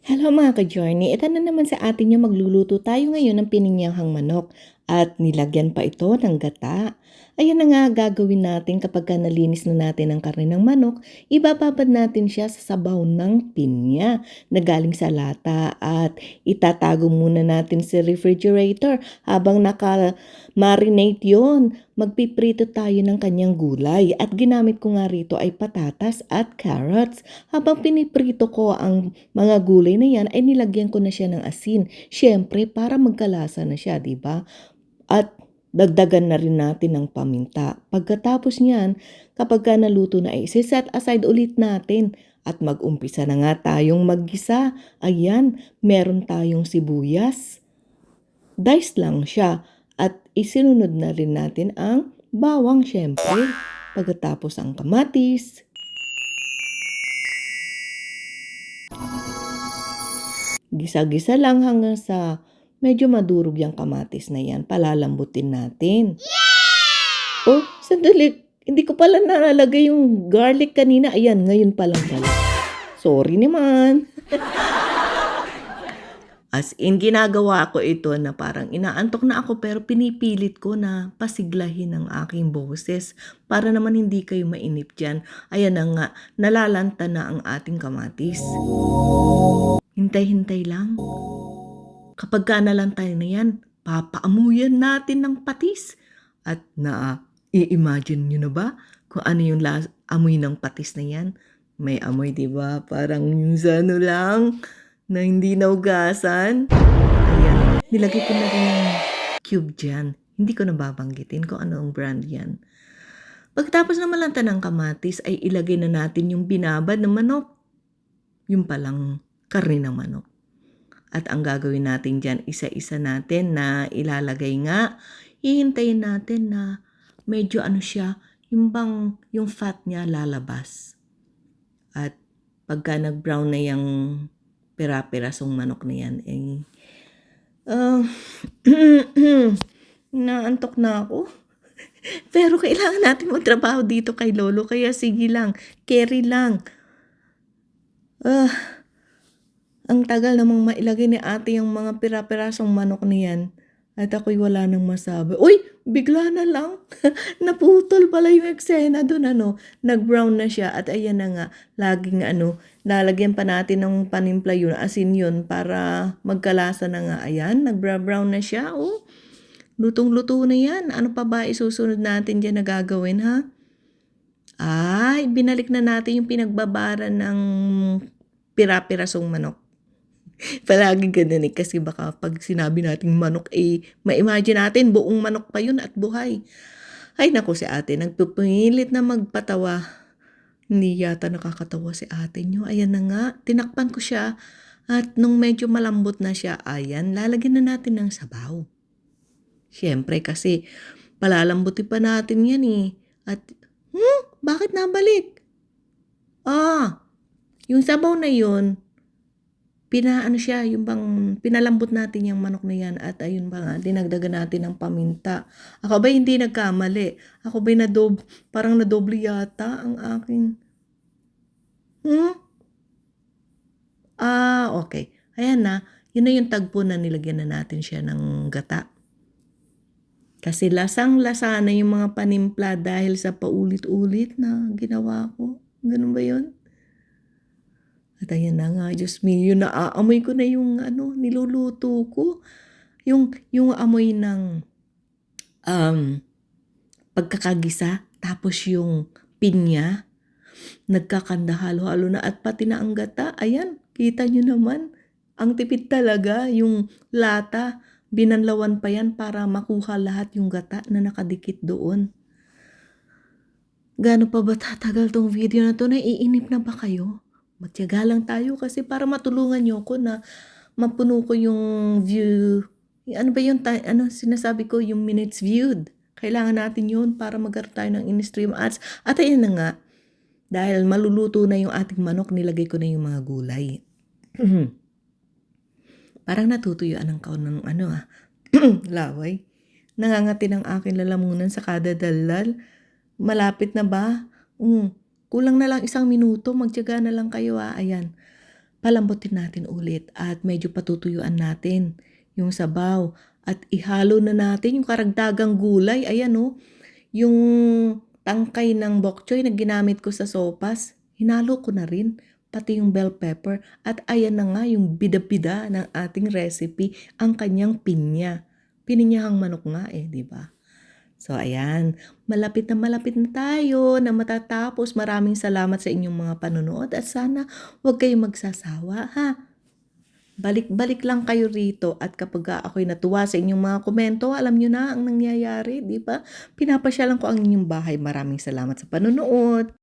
Hello mga ka-journey, ito na naman sa atin yung magluluto tayo ngayon ng pininyahang manok at nilagyan pa ito ng gata. Ayan na nga gagawin natin kapag ka nalinis na natin ang karne ng manok, ibababad natin siya sa sabaw ng pinya na galing sa lata at itatago muna natin sa refrigerator habang naka-marinate yon. Magpiprito tayo ng kanyang gulay at ginamit ko nga rito ay patatas at carrots. Habang piniprito ko ang mga gulay na yan ay nilagyan ko na siya ng asin. Siyempre para magkalasa na siya, di ba? At dagdagan na rin natin ng paminta. Pagkatapos niyan, kapag ka naluto na ay set aside ulit natin at mag-umpisa na nga tayong maggisa. Ayan, meron tayong sibuyas. Dice lang siya at isinunod na rin natin ang bawang syempre. Pagkatapos ang kamatis, Gisa-gisa lang hanggang sa medyo madurog yung kamatis na yan. Palalambutin natin. Oh, sandali. Hindi ko pala nalalagay yung garlic kanina. Ayan, ngayon pa lang pala. Sorry naman. As in, ginagawa ko ito na parang inaantok na ako pero pinipilit ko na pasiglahin ang aking boses para naman hindi kayo mainip dyan. Ayan na nga, nalalanta na ang ating kamatis. Hintay-hintay lang. Kapag ka nalantay na yan, papaamuyan natin ng patis. At na, i-imagine nyo na ba kung ano yung las- amoy ng patis na yan? May amoy, di ba? Parang yung sa ano lang, na hindi naugasan. Ayan, nilagay ko na rin yung cube dyan. Hindi ko nababanggitin kung ano ang brand yan. Pagkatapos na malanta ng kamatis, ay ilagay na natin yung binabad ng manok. Yung palang karne ng manok. At ang gagawin natin dyan, isa-isa natin na ilalagay nga, hihintayin natin na medyo ano siya, yung bang yung fat niya lalabas. At pagka nag-brown na yung pera-perasong manok na yan, eh, uh, naantok na ako. Pero kailangan natin magtrabaho dito kay Lolo, kaya sige lang, carry lang. Ah, ang tagal namang mailagay ni ate yung mga pira-pirasong manok niyan. At ako'y wala nang masabi. Uy, bigla na lang. Naputol pala yung eksena doon, ano. Nag-brown na siya at ayan na nga, laging ano, lalagyan pa natin ng panimpla yun, asin yun, para magkalasa na nga. Ayan, nag-brown na siya, oh. Lutong-luto na yan. Ano pa ba isusunod natin dyan na gagawin, ha? Ay, binalik na natin yung pinagbabaran ng pira-pirasong manok. Palagi ganun eh, kasi baka pag sinabi nating manok, eh, ma-imagine natin buong manok pa yun at buhay. Ay naku si ate, nagpupilit na magpatawa. Hindi yata nakakatawa si ate nyo. Ayan na nga, tinakpan ko siya. At nung medyo malambot na siya, ayan, lalagyan na natin ng sabaw. Siyempre kasi palalambutin pa natin yan eh. At, hmm, bakit nabalik? Ah, yung sabaw na yun, pinaano siya, yung bang pinalambot natin yung manok na yan at ayun ba nga, dinagdagan natin ng paminta. Ako ba hindi nagkamali? Ako ba nadob, parang nadoble yata ang aking... Hmm? Ah, okay. Ayan na, yun na yung tagpo na nilagyan na natin siya ng gata. Kasi lasang-lasa na yung mga panimpla dahil sa paulit-ulit na ginawa ko. Ganun ba yun? At ayan na nga, Diyos me, yun naaamoy ko na yung ano, niluluto ko. Yung, yung amoy ng um, pagkakagisa, tapos yung pinya, nagkakanda halo-halo na at pati na ang gata. Ayan, kita nyo naman, ang tipid talaga, yung lata, binanlawan pa yan para makuha lahat yung gata na nakadikit doon. Gaano pa ba tatagal tong video na to? Naiinip na ba kayo? Magtiyaga lang tayo kasi para matulungan niyo ako na mapuno ko yung view. Ano ba yung ano sinasabi ko yung minutes viewed? Kailangan natin yun para magkaroon tayo ng in-stream ads. At ayan na nga, dahil maluluto na yung ating manok, nilagay ko na yung mga gulay. Parang natutuyuan ng kaon ng ano ah, laway. Nangangati ng aking lalamunan sa kada dalal. Malapit na ba? Mm, Kulang na lang isang minuto, magtiyaga na lang kayo ah. Ayan. palambutin natin ulit at medyo patutuyuan natin yung sabaw at ihalo na natin yung karagdagang gulay. Ayan oh, yung tangkay ng bok choy na ginamit ko sa sopas, hinalo ko na rin pati yung bell pepper at ayan na nga yung bida-bida ng ating recipe, ang kanyang pinya. Pininyahang manok nga eh, di ba? So ayan, malapit na malapit na tayo na matatapos. Maraming salamat sa inyong mga panonood at sana huwag kayong magsasawa ha. Balik-balik lang kayo rito at kapag ako'y natuwa sa inyong mga komento, alam nyo na ang nangyayari, di ba? Pinapasyalan ko ang inyong bahay. Maraming salamat sa panonood.